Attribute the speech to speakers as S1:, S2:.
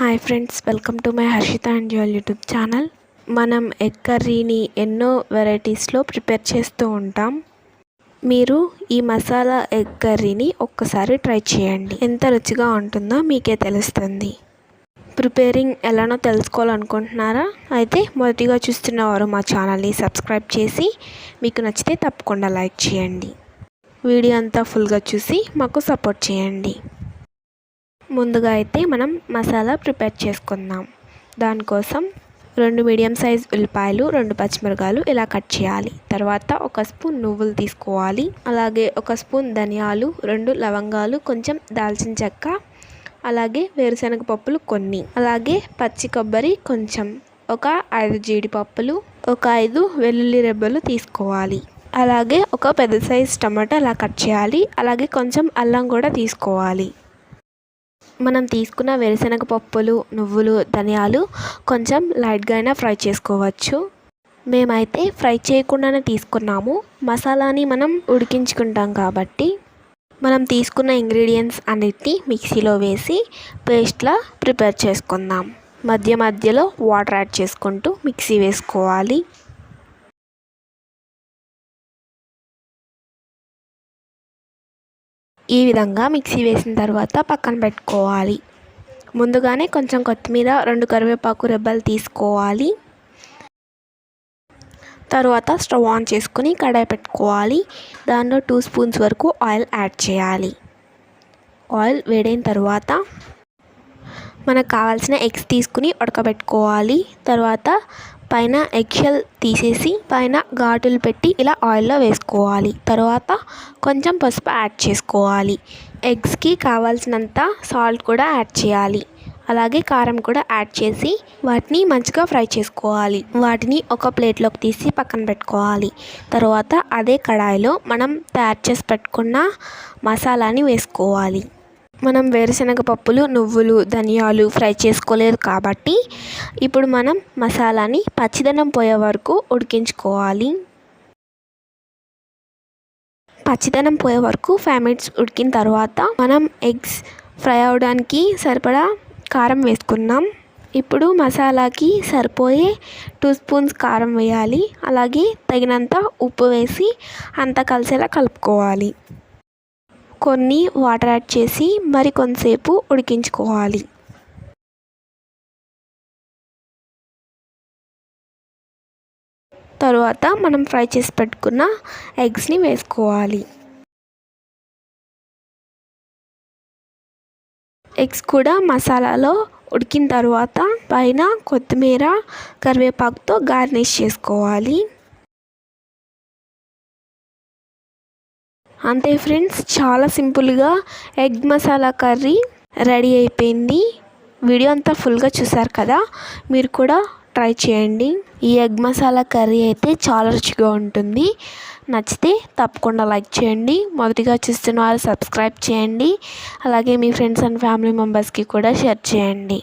S1: Hi friends welcome to my Harshitha and your YouTube channel. మనం egg కర్రీని ఎన్నో వెరైటీస్లో prepare చేస్తూ ఉంటాం. మీరు ఈ మసాలా ఎగ్ కర్రీని ఒక్కసారి ట్రై చేయండి. ఎంత రుచిగా ఉంటుందో మీకే తెలుస్తుంది. ప్రిపేరింగ్ ఎలానో తెలుసుకోవాలనుకుంటున్నారా? అయితే మొదటిగా చూస్తున్నవారు మా ఛానల్ని సబ్స్క్రైబ్ చేసి మీకు నచ్చితే తప్పకుండా లైక్ చేయండి. వీడియో అంతా ఫుల్గా చూసి మాకు సపోర్ట్ చేయండి. ముందుగా అయితే మనం మసాలా ప్రిపేర్ చేసుకుందాం. దానికోసం రెండు మీడియం సైజ్ ఉల్లిపాయలు రెండు పచ్చిమిరకాయలు ఇలా కట్ చేయాలి. తర్వాత ఒక స్పూన్ నువ్వులు తీసుకోవాలి. అలాగే ఒక స్పూన్ ధనియాలు రెండు లవంగాలు కొంచెం దాల్చిన చెక్క అలాగే వేరుశనగ పప్పులు కొన్ని. అలాగే పచ్చి కొబ్బరి కొంచెం ఒక ఐదు జీడిపప్పులు ఒక ఐదు వెల్లుల్లి రెబ్బలు తీసుకోవాలి. అలాగే ఒక పెద్ద సైజ్ టమాటా అలా కట్ చేయాలి. అలాగే కొంచెం అల్లం కూడా తీసుకోవాలి. మనం తీసుకున్న వేరుశనగ పప్పులు నువ్వులు ధనియాలు కొంచెం లైట్గా అయినా ఫ్రై చేసుకోవచ్చు. మేమైతే ఫ్రై చేయకుండానే తీసుకున్నాము. మసాలాని మనం ఉడికించుకుంటాం కాబట్టి మనం తీసుకున్న ఇంగ్రీడియంట్స్ అన్నిటినీ మిక్సీలో వేసి పేస్ట్లా ప్రిపేర్ చేసుకుందాం. మధ్య మధ్యలో వాటర్ యాడ్ చేసుకుంటూ మిక్సీ వేసుకోవాలి. ఈ విధంగా మిక్సీ వేసిన తర్వాత పక్కన పెట్టుకోవాలి. ముందుగానే కొంచెం కొత్తిమీర రెండు కరివేపాకు రెబ్బలు తీసుకోవాలి. తర్వాత స్టవ్ ఆన్ చేసుకుని కడాయి పెట్టుకోవాలి. దానిలో టూ స్పూన్స్ వరకు ఆయిల్ యాడ్ చేయాలి. ఆయిల్ వేడైన తర్వాత మనకు కావాల్సిన ఎగ్స్ తీసుకుని ఉడకబెట్టుకోవాలి. తర్వాత పైన ఎగ్షెల్ తీసేసి పైన ఘాటులు పెట్టి ఇలా ఆయిల్లో వేసుకోవాలి. తర్వాత కొంచెం పసుపు యాడ్ చేసుకోవాలి. ఎగ్స్కి కావాల్సినంత సాల్ట్ కూడా యాడ్ చేయాలి. అలాగే కారం కూడా యాడ్ చేసి వాటిని మంచిగా ఫ్రై చేసుకోవాలి. వాటిని ఒక ప్లేట్లోకి తీసి పక్కన పెట్టుకోవాలి. తర్వాత అదే కడాయిలో మనం తయారు చేసి పెట్టుకున్న మసాలాని వేసుకోవాలి. మనం వేరుశనగ పప్పులు నువ్వులు ధనియాలు ఫ్రై చేసుకోలేదు కాబట్టి ఇప్పుడు మనం మసాలాని పచ్చిదనం పోయే వరకు ఉడికించుకోవాలి. పచ్చిదనం పోయే వరకు ఫైవ్ మినిట్స్ ఉడికిన తర్వాత మనం ఎగ్స్ ఫ్రై అవడానికి సరిపడా కారం వేసుకున్నాం. ఇప్పుడు మసాలాకి సరిపోయే టూ స్పూన్స్ కారం వేయాలి. అలాగే తగినంత ఉప్పు వేసి అంతా కలిసేలా కలుపుకోవాలి. కొన్ని వాటర్ యాడ్ చేసి మరి కొంతసేపు ఉడికించుకోవాలి. తరువాత మనం ఫ్రై చేసి పెట్టుకున్న ఎగ్స్ని వేసుకోవాలి. ఎగ్స్ కూడా మసాలాలో ఉడికిన తర్వాత పైన కొత్తిమీర కరివేపాకుతో గార్నిష్ చేసుకోవాలి. అంతే ఫ్రెండ్స్ చాలా సింపుల్గా ఎగ్ మసాలా కర్రీ రెడీ అయిపోయింది. వీడియో అంతా ఫుల్గా చూసారు కదా మీరు కూడా ట్రై చేయండి. ఈ ఎగ్ మసాలా కర్రీ అయితే చాలా రుచిగా ఉంటుంది. నచ్చితే తప్పకుండా లైక్ చేయండి. మొదటిగా చూస్తున్న వారు సబ్స్క్రైబ్ చేయండి. అలాగే మీ ఫ్రెండ్స్ అండ్ ఫ్యామిలీ మెంబర్స్కి కూడా షేర్ చేయండి.